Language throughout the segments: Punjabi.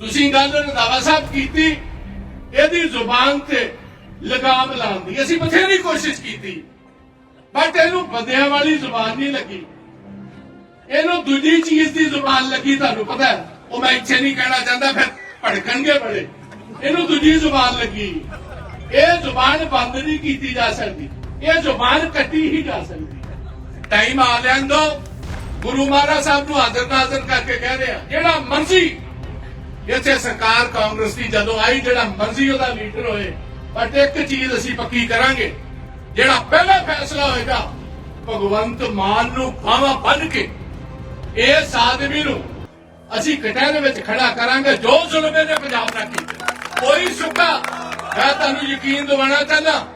ਤੁਸੀਂ ਗੱਲ ਰੰਧਾਵਾ ਸਾਹਿਬ ਕੀਤੀ, ਇਹਦੀ ਜ਼ੁਬਾਨ ਤੇ ਲਗਾਮ ਲਾਉਣ ਦੀ ਅਸੀਂ ਬਥੇਰੀ ਕੋਸ਼ਿਸ਼ ਕੀਤੀ ਬਟ ਇਹਨੂੰ ਬੰਦਿਆਂ ਵਾਲੀ ਜ਼ੁਬਾਨ ਨਹੀਂ ਲੱਗੀ। ਇਹਨੂੰ ਦੂਜੀ ਚੀਜ਼ ਦੀ ਜ਼ੁਬਾਨ ਲੱਗੀ, ਤੁਹਾਨੂੰ ਪਤਾ ਉਹ ਮੈਂ ਇੱਥੇ ਨਹੀਂ ਕਹਿਣਾ ਚਾਹੁੰਦਾ, ਫਿਰ ਭੜਕਣਗੇ ਬੜੇ। ਇਹਨੂੰ ਦੂਜੀ ਜ਼ੁਬਾਨ ਲੱਗੀ। ਇਹ ਜ਼ੁਬਾਨ ਬੰਦ ਨਹੀਂ ਕੀਤੀ ਜਾ ਸਕਦੀ। ਇਹ ਜ਼ੁਬਾਨ ਕੱਟੀ ਹੀ ਜਾ ਸਕਦੀ। ਟਾਈਮ ਆ ਲੈਣ ਦੋ। ਗੁਰੂ ਮਹਾਰਾਜ ਸਾਹਿਬ ਨੂੰ ਹਾਜ਼ਰ ਨਾਜ਼ਰ ਕਰਕੇ ਕਹਿ ਰਿਹਾ, ਜਿਹੜਾ ਮਰਜ਼ੀ ਇੱਥੇ ਸਰਕਾਰ ਕਾਂਗਰਸ ਦੀ ਜਦੋਂ ਆਈ, ਜਿਹੜਾ ਮਰਜ਼ੀ ਉਹਦਾ ਲੀਡਰ ਹੋਏ ਬਟ ਇੱਕ ਚੀਜ਼ ਅਸੀਂ ਪੱਕੀ ਕਰਾਂਗੇ, ਜਿਹੜਾ ਪਹਿਲਾ ਫੈਸਲਾ ਹੋਏਗਾ, ਭਗਵੰਤ ਮਾਨ ਨੂੰ ਬਾਹਾਂ ਬੰਨ ਕੇ ਇਸ ਆਦਮੀ ਨੂੰ ਅਸੀਂ ਕਟਹਿਰੇ ਵਿੱਚ ਖੜਾ ਕਰਾਂਗੇ, ਜੋ ਜ਼ੁਲਮ ਇਹਨੇ ਪੰਜਾਬ ਨਾਲ ਕੀਤਾ। ਕੋਈ ਸੁੱਕਾ, ਮੈਂ ਤੁਹਾਨੂੰ ਯਕੀਨ ਦਿਵਾਉਣਾ ਚਾਹੁੰਦਾ,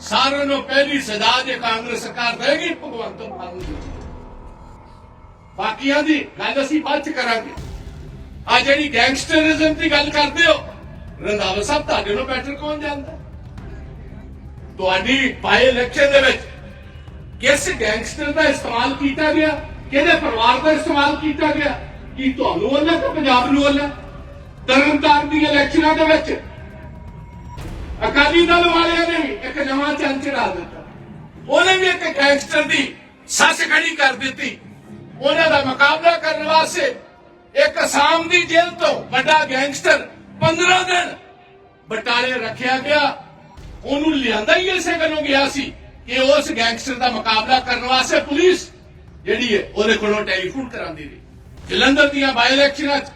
ਸਾਰਿਆਂ ਨੂੰ ਪਹਿਲੀ ਸਜ਼ਾ ਜੇ ਕਾਂਗਰਸ ਸਰਕਾਰ ਦੇਗੀ, ਭਗਵੰਤ ਮਾਨ ਨੂੰ। ਬਾਕੀਆਂ ਦੀ ਗੱਲ ਅਸੀਂ ਬਾਅਦ ਚ ਕਰਾਂਗੇ। ਆ ਜਿਹੜੀ ਗੈਂਗਸਟਰਿਜ਼ਮ ਦੀ ਗੱਲ ਕਰਦੇ ਹੋ, ਰੰਧਾਵਾ ਸਾਹਿਬ, ਤੁਹਾਡੇ ਨੂੰ ਬੈਟਰ ਕੌਣ ਜਾਣਦਾ? ਤੁਹਾਡੀ ਬਾਈ ਇਲੈਕਸ਼ਨ ਦੇ ਵਿੱਚ ਕਿਸ ਗੈਂਗਸਟਰ ਦਾ ਇਸਤੇਮਾਲ ਕੀਤਾ ਗਿਆ, ਕਿਹਦੇ ਪਰਿਵਾਰ ਦਾ ਇਸਤੇਮਾਲ ਕੀਤਾ ਗਿਆ, ਕੀ ਤੁਹਾਨੂੰ ਉਹਨਾਂ ਤੇ ਪੰਜਾਬ ਨੂੰ ਉਹਨਾਂ? ਤਰਨਤਾਰਨ ਦੀ ਇਲੈਕਸ਼ਨਾਂ ਦੇ ਵਿੱਚ ਅਕਾਲੀ ਦਲ ਵਾਲਿਆਂ ਨੇ ਵੀ ਇੱਕ ਨਵਾਂ ਚੰਨ ਚੜਾ ਦਿੱਤਾ। ਉਹਨੇ ਵੀ ਇੱਕ ਗੈਂਗਸਟਰ ਦੀ ਸੱਸ ਖੜੀ ਕਰ ਦਿੱਤੀ। ਉਹਨਾਂ ਦਾ ਮੁਕਾਬਲਾ ਕਰਨ ਵਾਸਤੇ ਇੱਕ ਅਸਾਮ ਦੀ ਜੇਲ੍ਹ ਤੋਂ ਵੱਡਾ ਗੈਂਗਸਟਰ 15 ਦਿਨ ਬਟਾਲੇ ਰੱਖਿਆ ਗਿਆ। ਉਹਨੂੰ ਲਿਆਂਦਾ ਹੀ ਇਸੇ ਗੱਲੋਂ ਗਿਆ ਸੀ ਕਿ ਉਸ ਗੈਂਗਸਟਰ ਦਾ ਮੁਕਾਬਲਾ ਕਰਨ ਵਾਸਤੇ ਪੁਲਿਸ ਜਿਹੜੀ ਹੈ, ਉਹਦੇ ਕੋਲੋਂ ਟੈਲੀਫੋਨ ਕਰਾਉਂਦੀ ਰਹੀ। ਜਲੰਧਰ ਦੀਆਂ ਬਾਈ ਇਲੈਕਸ਼ਨਾਂ 'ਚ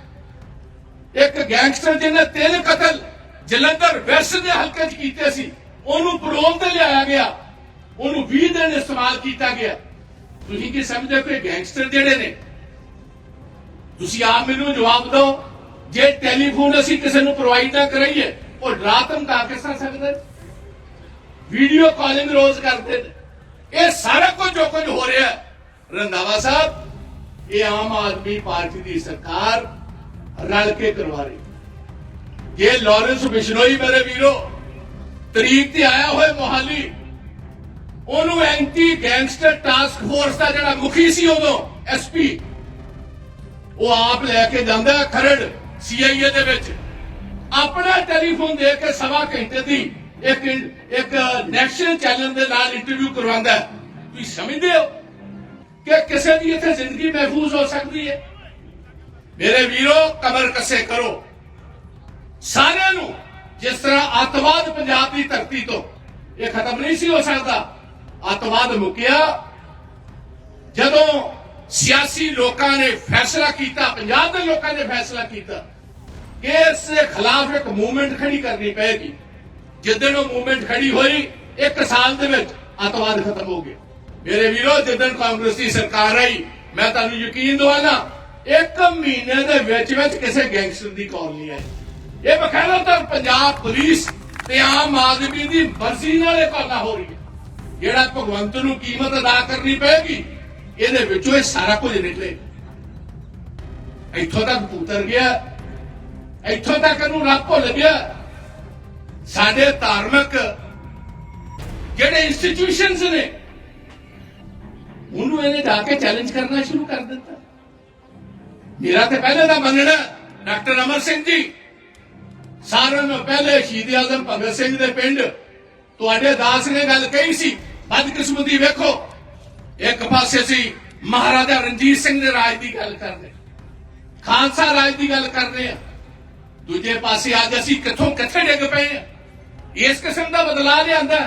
ਇੱਕ ਗੈਂਗਸਟਰ ਜਿਹਨੇ ਤਿੰਨ ਕਤਲ ਜਲੰਧਰ ਵੈਸਟ ਦੇ ਹਲਕੇ 'ਚ ਕੀਤੇ ਸੀ, ਉਹਨੂੰ ਪਰੋਲ ਤੇ ਲਿਆਇਆ ਗਿਆ। ਉਹਨੂੰ 20 ਦਿਨ ਇਸਤੇਮਾਲ ਕੀਤਾ ਗਿਆ। ਤੁਸੀਂ ਕੀ ਸਮਝਦੇ ਹੋ ਕਿ ਗੈਂਗਸਟਰ ਜਿਹੜੇ ਨੇ ਤੁਸੀਂ ਆਪ ਮੈਨੂੰ ਜਵਾਬ ਦਿਓ। ਜੇ ਟੈਲੀਫੋਨ ਅਸੀਂ ਕਿਸੇ ਨੂੰ ਪ੍ਰੋਵਾਈਡ ਨਾ ਕਰਾਈਏ, ਉਹ ਡਰਾ ਧਮਕਾ ਕਿਸ ਤਰ੍ਹਾਂ ਸਕਦੇ ਵੀਡੀਓ ਕਾਲਿੰਗ ਰੋਜ਼ ਕਰਦੇ ਨੇ। ਇਹ ਸਾਰਾ ਕੁਝ ਜੋ ਕੁਝ ਹੋ ਰਿਹਾ ਰੰਧਾਵਾ ਸਾਹਿਬ, ਇਹ ਆਮ ਆਦਮੀ ਪਾਰਟੀ ਦੀ ਸਰਕਾਰ ਰਲ ਕੇ ਕਰਵਾ ਰਹੀ ਜੇ ਲਾਰੈਂਸ ਬਿਸ਼ਨੋਈ ਮੇਰੇ ਵੀਰੋ, ਤਰੀਕ ਤੇ ਆਇਆ ਹੋਏ ਮੋਹਾਲੀ, ਉਹਨੂੰ ਐਂਟੀ ਗੈਂਗਸਟਰ ਟਾਸਕ ਫੋਰਸ ਦਾ ਜਿਹੜਾ ਮੁਖੀ ਸੀ ਉਦੋਂ ਐਸਪੀ ਉਹ ਆਪ ਲੈ ਕੇ ਜਾਂਦਾ ਖਰੜ ਸੀਆਈਏ ਦੇ ਵਿੱਚ। ਆਪਣਾ ਟੈਲੀਫੋਨ ਦੇ ਕੇ ਸਵਾ ਘੰਟੇ ਦੀ ਇੱਕ ਇੱਕ ਨੈਸ਼ਨਲ ਚੈਨਲ ਦੇ ਨਾਲ ਇੰਟਰਵਿਊ ਕਰਵਾਉਂਦਾ ਤੁਸੀਂ ਸਮਝਦੇ ਹੋ ਕਿ ਕਿਸੇ ਦੀ ਇੱਥੇ ਜ਼ਿੰਦਗੀ ਮਹਿਫੂਜ਼ ਹੋ ਸਕਦੀ ਹੈ? ਮੇਰੇ ਵੀਰੋ, ਕਮਰ ਕੱਸੇ ਕਰੋ। ਸਾਰਿਆਂ ਨੂੰ ਜਿਸ ਤਰ੍ਹਾਂ ਅੱਤਵਾਦ ਪੰਜਾਬ ਦੀ ਧਰਤੀ ਤੋਂ ਇਹ ਖਤਮ ਨਹੀਂ ਸੀ ਹੋ ਸਕਦਾ, ਅੱਤਵਾਦ ਮੁੱਕਿਆ। ਜਦੋਂ ਸਿਆਸੀ ਲੋਕਾਂ ਨੇ ਫੈਸਲਾ ਕੀਤਾ, ਪੰਜਾਬ ਦੇ ਲੋਕਾਂ ਨੇ ਫੈਸਲਾ ਕੀਤਾ ਕਿ ਇਸ ਦੇ ਖਿਲਾਫ ਇੱਕ ਮੂਵਮੈਂਟ ਖੜੀ ਕਰਨੀ ਪਏਗੀ। ਜਿੱਦਣ ਉਹ ਮੂਵਮੈਂਟ ਖੜੀ ਹੋਈ, ਇੱਕ ਸਾਲ ਦੇ ਵਿੱਚ ਅੱਤਵਾਦ ਖਤਮ ਹੋ ਗਿਆ। ਮੇਰੇ ਵੀਰੋ ਜਿੱਦਣ ਕਾਂਗਰਸ ਸਰਕਾਰ ਆਈ, ਮੈਂ ਤੁਹਾਨੂੰ ਯਕੀਨ ਦਵਾਨਾ ਇੱਕ ਮਹੀਨੇ ਦੇ ਵਿੱਚ ਵਿੱਚ ਕਿਸੇ ਗੈਂਗਸਟਰ ਦੀ ਕਾਲ ਨਹੀਂ ਆਈ। ਇਹ ਬਖੈਰੋ ਤਾਂ ਪੰਜਾਬ ਪੁਲਿਸ ਤੇ ਆਮ ਆਦਮੀ ਦੀ ਮਰਜ਼ੀ ਨਾਲ ਇਹ ਕਾਲਾਂ ਹੋ ਰਹੀ ਹੈ। ਜਿਹੜਾ ਭਗਵੰਤ ਨੂੰ ਕੀਮਤ ਅਦਾ ਕਰਨੀ ਪਏਗੀ ਇਹਦੇ ਵਿੱਚੋਂ ਇਹ ਸਾਰਾ ਕੁਝ ਨਿਕਲੇ ਇੱਥੋਂ ਤੱਕ ਉਤਰ ਗਿਆ ਇੱਥੋਂ ਤੱਕ ਨੂੰ ਰੱਬ ਭੁੱਲ ਗਿਆ ਸਾਡੇ ਧਾਰਮਿਕ ਜਿਹੜੇ ਇੰਸਟੀਟਿਊਸ਼ਨਸ ਨੇ ਉਹਨੂੰ ਇਹਨੇ ਜਾ ਕੇ ਚੈਲੰਜ ਕਰਨਾ ਸ਼ੁਰੂ ਕਰ ਦਿੱਤਾ ਮੇਰਾ ਤੇ ਪਹਿਲੇ ਦਾ ਮੰਨਣਾ ਡਾਕਟਰ ਅਮਰ ਸਿੰਘ ਜੀ ਸਾਰਿਆਂ ਨੂੰ ਪਹਿਲੇ ਸ਼ਹੀਦ ਆਜ਼ਮ ਭਗਤ ਸਿੰਘ ਦੇ ਪਿੰਡ ਤੁਹਾਡੇ ਦਾਸ ਨੇ ਗੱਲ ਕਹੀ ਸੀ ਬਦਕਿਸਮਤੀ ਵੇਖੋ ਇੱਕ ਪਾਸੇ ਸੀ ਮਹਾਰਾਜਾ ਰਣਜੀਤ ਸਿੰਘ ਦੇ ਰਾਜ ਦੀ ਗੱਲ ਕਰਦੇ ਖਾਲਸਾ ਰਾਜ ਦੀ ਗੱਲ ਕਰਦੇ ਆ ਦੂਜੇ ਪਾਸੇ ਅੱਜ ਅਸੀਂ ਕਿੱਥੋਂ ਕਿੱਥੇ ਡਿੱਗ ਪਏ ਆ ਇਸ ਕਿਸਮ ਦਾ ਬਦਲਾਅ ਲਿਆਂਦਾ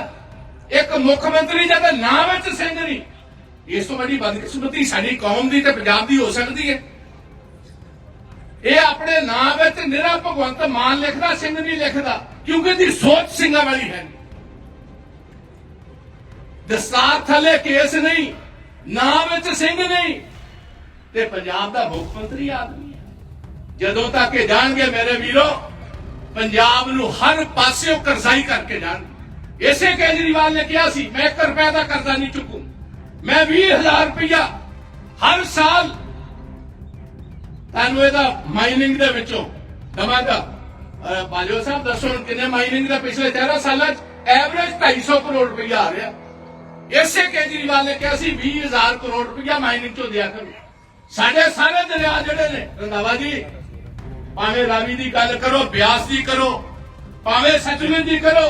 ਇੱਕ ਮੁੱਖ ਮੰਤਰੀ ਜਦ ਨਾਮ ਵਿੱਚ ਸਿੰਘ ਨਹੀਂ। ਇਸ ਤੋਂ ਵੱਡੀ ਬਦਕਿਸਮਤੀ ਸਾਡੀ ਕੌਮ ਦੀ ਤੇ ਪੰਜਾਬ ਦੀ ਹੋ ਸਕਦੀ ਹੈ। ਇਹ ਆਪਣੇ ਨਾਮ ਵਿੱਚ ਨਿਰਾ ਭਗਵੰਤ ਮਾਨ ਲਿਖਦਾ, ਸਿੰਘ ਨਹੀਂ ਲਿਖਦਾ, ਕਿਉਂਕਿ ਇਹਦੀ ਸੋਚ ਸਿੰਘਾਂ ਵਾਲੀ ਹੈ ਦਸਤਾਰ ਥੱਲੇ ਕੇਸ ਨਹੀਂ ਨਾਮ ਵਿੱਚ ਸਿੰਘ ਨਹੀਂ। ਤੇ ਪੰਜਾਬ ਦਾ ਮੁੱਖ ਮੰਤਰੀ ਆਦਮੀ ਹੈ। ਜਦੋਂ ਤੱਕ ਇਹ ਜਾਣਗੇ ਮੇਰੇ ਵੀਰੋ, ਪੰਜਾਬ ਨੂੰ ਹਰ ਪਾਸਿਓਂ ਕਰਜ਼ਾਈ ਕਰਕੇ ਜਾਣਗੇ। ਇਸੇ ਕੇਜਰੀਵਾਲ ਨੇ ਕਿਹਾ ਸੀ, ਮੈਂ 1 ਰੁਪਏ ਦਾ ਕਰਜ਼ਾ ਨਹੀਂ ਚੁੱਕੂ। ਮੈਂ 20000 ਰੁਪਇਆ ਹਰ ਸਾਲ ਤੁਹਾਨੂੰ ਇਹਦਾ ਮਾਈਨਿੰਗ ਦੇ ਵਿੱਚੋਂ ਦਵਾਂਗਾ। ਬਾਜੋ ਸਾਹਿਬ, ਦੱਸੋ ਹੁਣ ਕਿੰਨੇ ਮਾਈਨਿੰਗ ਦਾ ਪਿਛਲੇ 13 ਸਾਲਾਂ ਚ? ਐਵਰੇਜ 250 ਕਰੋੜ ਰੁਪਇਆ ਆ ਰਿਹਾ। ਇਸੇ ਕੇਜਰੀਵਾਲ ਨੇ ਕਿਹਾ ਸੀ 20000 ਕਰੋੜ ਰੁਪਇਆ ਮਾਈਨਿੰਗ ਚੋਂ ਦਿਆ ਕਰੋ। ਸਾਡੇ ਸਾਰੇ ਦਰਿਆ ਜਿਹੜੇ ਨੇ ਰੰਦਾਵਾ ਜੀ, ਭਾਵੇਂ ਰਾਵੀ ਦੀ ਗੱਲ ਕਰੋ, ਬਿਆਸ ਦੀ ਕਰੋ, ਭਾਵੇਂ ਸਤਲੁਜ ਦੀ ਕਰੋ,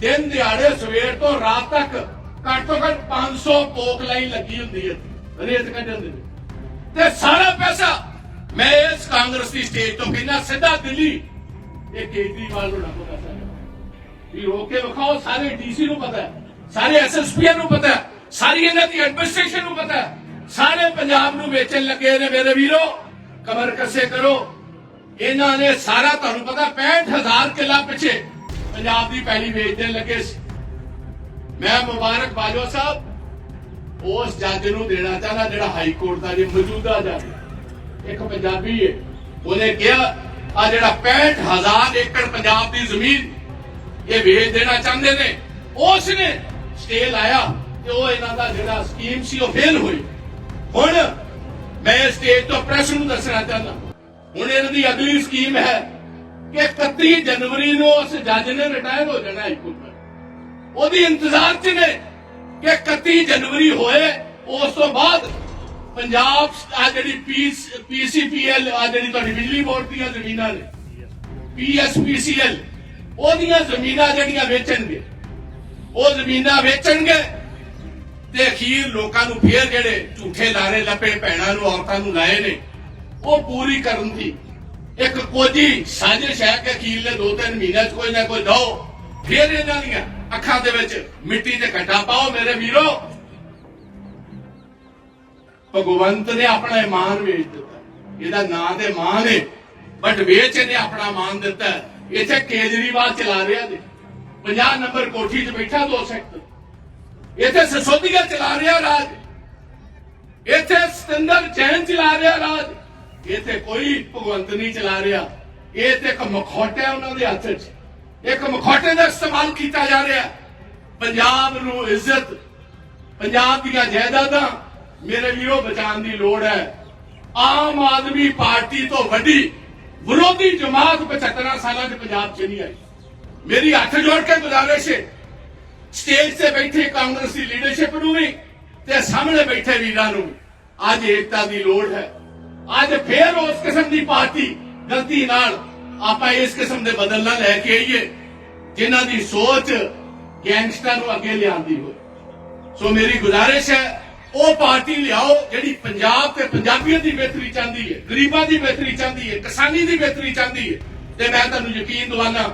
ਦਿਨ ਦਿਹਾੜੇ ਸਵੇਰ ਤੋਂ ਰਾਤ ਤੱਕ ਘੱਟ ਤੋਂ ਘੱਟ 500 ਪੋਕ ਲਾਈਨ ਲੱਗੀ ਹੁੰਦੀ ਹੈ ਰੇਤ ਕੱਢਣ ਦੇ ਤੇ ਸਾਰਾ ਪੈਸਾ ਮੈਂ ਇਸ ਕਾਂਗਰਸ ਦੀ ਸਟੇਜ ਤੋਂ ਕਹਿੰਦਾ ਸਿੱਧਾ ਦਿੱਲੀ, ਇਹ ਕੇਜਰੀਵਾਲ ਨੂੰ ਨਾ ਪਤਾ ਸਾਰਾ ਵੀ ਰੋਕੇ ਵਿਖਾਓ, ਸਾਰੇ ਡੀਸੀ ਨੂੰ ਪਤਾ ਹੈ। ਸਾਰੇ ਐਸਐਸਪੀ ਨੂੰ ਪਤਾ ਸਾਰੀ ਇਹਨਾਂ ਦੀ ਐਡਮਿਨਿਸਟ੍ਰੇਸ਼ਨ ਨੂੰ ਪਤਾ ਸਾਰੇ ਪੰਜਾਬ ਨੂੰ ਵੇਚਣ ਲੱਗੇ ਨੇ ਮੇਰੇ ਵੀਰੋ। ਕਮਰ ਕੱਸੇ ਕਰੋ। ਇਹਨਾਂ ਨੇ ਸਾਰਾ ਤੁਹਾਨੂੰ ਪਤਾ 65000 ਕਿੱਲਾ ਪਿੱਛੇ ਪੰਜਾਬ ਦੀ ਪਹਿਲੀ ਵੇਚ ਲੱਗੇ ਸੀ। ਮੈਂ ਮੁਬਾਰਕ ਬਾਜਵਾ ਸਾਹਿਬ, ਉਸ ਜੱਜ ਨੂੰ ਦੇਣਾ ਚਾਹਨਾ ਜਿਹੜਾ ਹਾਈ ਕੋਰਟ ਦਾ ਜੇ ਮੌਜੂਦਾ ਜੱਜ ਇੱਕ ਪੰਜਾਬੀ ਹੈ, ਉਹਨੇ ਕਿਹਾ, ਆ ਜਿਹੜਾ 65000 ਏਕੜ ਪੰਜਾਬ ਦੀ ਜ਼ਮੀਨ ਇਹ ਵੇਚ ਦੇਣਾ ਚਾਹੁੰਦੇ ਨੇ। ਉਸ ਨੇ ਸਟੇ ਲਾਇਆ ਤੇ ਉਹ ਇਹਨਾਂ ਦਾ ਜਿਹੜਾ ਸਕੀਮ ਸੀ, ਉਹ ਫੇਲ ਹੋਈ। ਹੁਣ ਮੈਂ ਸਟੇਜ ਤੋਂ ਪ੍ਰੈਸ ਨੂੰ ਦੱਸਣਾ ਚਾਹੁੰਦਾ। ਹੁਣ ਇਹਨਾਂ ਦੀ ਅਗਲੀ ਸਕੀਮ ਹੈ ਕਿ 31 ਜਨਵਰੀ ਨੂੰ ਉਸ ਜੱਜ ਨੇ ਰਿਟਾਇਰ ਹੋ ਜਾਣਾ ਹਾਈ ਕੋਰਟ ਉਹਦੀ ਇੰਤਜ਼ਾਰ 'ਚ ਨੇ ਕਿ 31 ਜਨਵਰੀ ਹੋਏ, ਉਸ ਤੋਂ ਬਾਅਦ ਪੰਜਾਬ ਆ ਜਿਹੜੀ ਪੀਸੀਪੀਐਲ ਆ ਜਿਹੜੀ ਤੁਹਾਡੀ ਬਿਜਲੀ ਬੋਰਡ ਦੀਆਂ ਜ਼ਮੀਨਾਂ ਨੇ ਪੀਐਸਪੀਸੀਐਲ ਉਹਦੀਆਂ ਜ਼ਮੀਨਾਂ ਜਿਹੜੀਆਂ ਵੇਚਣਗੇ। ਉਹ ਜ਼ਮੀਨਾਂ ਵੇਚਣਗੇ ਤੇ ਅਖੀਰ ਲੋਕਾਂ ਨੂੰ ਫੇਰ ਜਿਹੜੇ ਝੂਠੇ ਲਾਰੇ ਲੱਪੇ ਭੈਣਾਂ ਨੂੰ, ਔਰਤਾਂ ਨੂੰ ਲਾਏ ਨੇ, ਉਹ ਪੂਰੀ ਕਰਨ ਦੀ ਇੱਕ ਕੋਜੀ ਸਾਜ਼ਿਸ਼ ਹੈ ਕਿ ਅਖੀਰ ਦੇ ਦੋ ਤਿੰਨ ਮਹੀਨਿਆਂ 'ਚ ਕੋਈ ਨਾ ਕੋਈ ਦੋ ਫੇਰ ਇਹਨਾਂ ਦੀਆਂ ਅੱਖਾਂ ਦੇ ਵਿੱਚ ਮਿੱਟੀ ਤੇ ਘਟਾ ਪਾਓ ਮੇਰੇ ਵੀਰੋ। ਭਗਵੰਤ ਨੇ ਆਪਣਾ ਇਮਾਨ ਵੇਚ ਦਿੱਤਾ। ਇਹਦਾ ਨਾਂ ਤੇ ਮਾਨ ਹੈ ਬਟ ਵੇਚ ਇਹਨੇ ਆਪਣਾ ਮਾਨ ਦਿੱਤਾ। ਇੱਥੇ ਕੇਜਰੀਵਾਲ ਚਲਾ ਰਿਹਾ ਜੀ 50 ਨੰਬਰ ਕੋਠੀ 'ਚ ਬੈਠਾ ਦੋ ਸੈਕਟਰ। ਇੱਥੇ ਸਸੋਦੀਆ ਚਲਾ ਰਿਹਾ ਰਾਜ। ਇੱਥੇ ਸਤਿੰਦਰ ਜੈਨ ਚਲਾ ਰਿਹਾ ਰਾਜ। ਇੱਥੇ ਕੋਈ ਭਗਵੰਤ ਨਹੀਂ ਚਲਾ ਰਿਹਾ। ਇਹ ਤੇ ਇੱਕ ਮਖੌਟਾ ਹੈ ਉਹਨਾਂ ਦੇ ਹੱਥ 'ਚ। ਇੱਕ ਮਖੌਟੇ ਦਾ ਇਸਤੇਮਾਲ ਕੀਤਾ ਜਾ ਰਿਹਾ। ਪੰਜਾਬ ਨੂੰ ਇੱਜ਼ਤ, ਪੰਜਾਬ ਦੀਆਂ ਜਾਇਦਾਦਾਂ ਮੇਰੇ ਵੀਰੋ ਬਚਾਉਣ ਦੀ ਲੋੜ ਹੈ। ਆਮ ਆਦਮੀ ਪਾਰਟੀ ਤੋਂ ਵੱਡੀ ਵਿਰੋਧੀ ਜਮਾਤ 75 ਸਾਲਾਂ 'ਚ ਪੰਜਾਬ 'ਚ ਨਹੀਂ ਆਈ। ਮੇਰੀ ਹੱਥ ਜੋੜ ਕੇ ਗੁਜ਼ਾਰਿਸ਼ ਹੈ ਸਟੇਜ ਤੇ ਬੈਠੇ ਕਾਂਗਰਸ ਦੀ ਲੀਡਰਸ਼ਿਪ ਨੂੰ ਵੀ ਤੇ ਸਾਹਮਣੇ ਬੈਠੇ ਵੀਰਾਂ ਨੂੰ ਵੀ ਅੱਜ ਏਕਤਾ ਦੀ ਲੋੜ ਹੈ ਅੱਜ ਫੇਰ ਉਸ ਕਿਸਮ ਦੀ ਪਾਰਟੀ ਗਲਤੀ ਨਾਲ ਆਪਾਂ ਇਸ ਕਿਸਮ ਦੇ ਬਦਲਣਾ ਲੈ ਕੇ ਆਈਏ ਜਿਨ੍ਹਾਂ ਦੀ ਸੋਚ ਗੈਂਗਸਟਰ ਨੂੰ ਅੱਗੇ ਲਿਆਂਦੀ ਹੋਵੇ ਸੋ ਮੇਰੀ ਗੁਜ਼ਾਰਿਸ਼ ਹੈ ਉਹ ਪਾਰਟੀ ਲਿਆਓ ਜਿਹੜੀ ਪੰਜਾਬ ਤੇ ਪੰਜਾਬੀਆਂ ਦੀ ਬਿਹਤਰੀ ਚਾਹੁੰਦੀ ਹੈ ਗਰੀਬਾਂ ਦੀ ਬਿਹਤਰੀ ਚਾਹੁੰਦੀ ਹੈ ਕਿਸਾਨੀ ਦੀ ਬਿਹਤਰੀ ਚਾਹੁੰਦੀ ਹੈ ਤੇ ਮੈਂ ਤੁਹਾਨੂੰ ਯਕੀਨ ਦਿਵਾਨਾ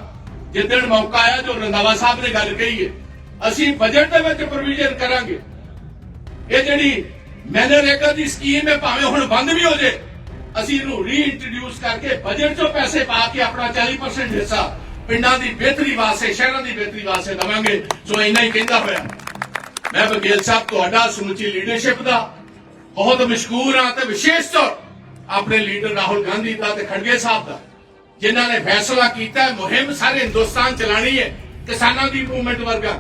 ਜਿੱਦਣ ਮੌਕਾ ਆਇਆ ਜੋ ਰੰਧਾਵਾ ਸਾਹਿਬ ਨੇ ਗੱਲ ਕਹੀ ਹੈ, ਅਸੀਂ ਬਜਟ ਦੇ ਵਿੱਚ ਪ੍ਰੋਵੀਜ਼ਨ ਕਰਾਂਗੇ। ਇਹ ਜਿਹੜੀ ਮੈਨਰੇਗਾ ਦੀ ਸਕੀਮ ਹੈ, ਭਾਵੇਂ ਹੁਣ ਬੰਦ ਵੀ ਹੋ ਜੇ, ਅਸੀਂ ਇਹਨੂੰ ਰੀਇੰਟਰੋਡਿਊਸ ਕਰਕੇ ਬਜਟ 'ਚੋਂ ਪੈਸੇ ਪਾ ਕੇ ਆਪਣਾ 40% ਹਿੱਸਾ ਪਿੰਡਾਂ ਦੀ ਬਿਹਤਰੀ ਵਾਸਤੇ, ਸ਼ਹਿਰਾਂ ਦੀ ਬਿਹਤਰੀ ਵਾਸਤੇ ਦਵਾਂਗੇ ਸੋ ਇੰਨਾ ਹੀ ਕਹਿੰਦਾ ਹੋਇਆ। ਮੈਂ ਬਗੇਲ ਸਾਹਿਬ, ਤੁਹਾਡਾ ਸਮੁੱਚੀ ਲੀਡਰਸ਼ਿਪ ਦਾ ਬਹੁਤ ਮਸ਼ਕੂਰ ਹਾਂ ਤੇ ਵਿਸ਼ੇਸ਼ ਤੌਰ ਆਪਣੇ ਲੀਡਰ ਰਾਹੁਲ ਗਾਂਧੀ ਦਾ ਤੇ ਖੜਗੇ ਸਾਹਿਬ ਦਾ। ਜਿਨ੍ਹਾਂ ਨੇ ਫੈਸਲਾ ਕੀਤਾ ਮੁਹਿੰਮ ਸਾਰੇ ਹਿੰਦੁਸਤਾਨ ਚਲਾਣੀ ਹੈ, ਕਿਸਾਨਾਂ ਦੀ ਮੂਵਮੈਂਟ ਵਰਗਾ।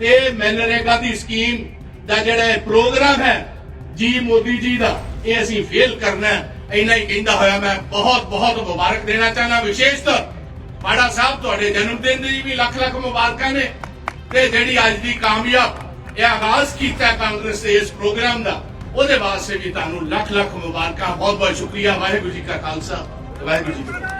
ਤੇ ਮੈਨਰੇਗਾ ਦੀ ਸਕੀਮ ਦਾ ਜਿਹੜਾ ਪ੍ਰੋਗਰਾਮ ਹੈ, ਜੀ ਮੋਦੀ ਜੀ ਦਾ, ਇਹ ਅਸੀਂ ਫੇਲ ਕਰਨਾ ਇੰਨਾ ਹੀ ਕਹਿੰਦਾ ਹੋਇਆ ਮੈਂ, ਬਹੁਤ ਬਹੁਤ ਮੁਬਾਰਕ ਦੇਣਾ ਚਾਹਨਾ ਵਿਸ਼ੇਸ਼ ਤੌਰ ਪਾੜਾ ਸਾਹਿਬ, ਤੁਹਾਡੇ ਜਨਮ ਦਿਨ ਦੀ ਵੀ ਲੱਖ ਲੱਖ ਮੁਬਾਰਕਾਂ ਨੇ। ਤੇ ਜਿਹੜੀ ਅੱਜ ਦੀ ਕਾਮਯਾਬ ਇਹ ਆਗਾਜ਼ ਕੀਤਾ ਕਾਂਗਰਸ ਦੇ ਇਸ ਪ੍ਰੋਗਰਾਮ ਦਾ, ਉਹਦੇ ਵਾਸਤੇ ਵੀ ਤੁਹਾਨੂੰ ਲੱਖ ਲੱਖ ਮੁਬਾਰਕਾਂ। ਬਹੁਤ ਬਹੁਤ ਸ਼ੁਕਰੀਆ, ਵਾਹਿਗੁਰੂ ਜੀ ਕਾ ਖਾਲਸਾ, ਵਾਹਿਗੁਰੂ ਜੀ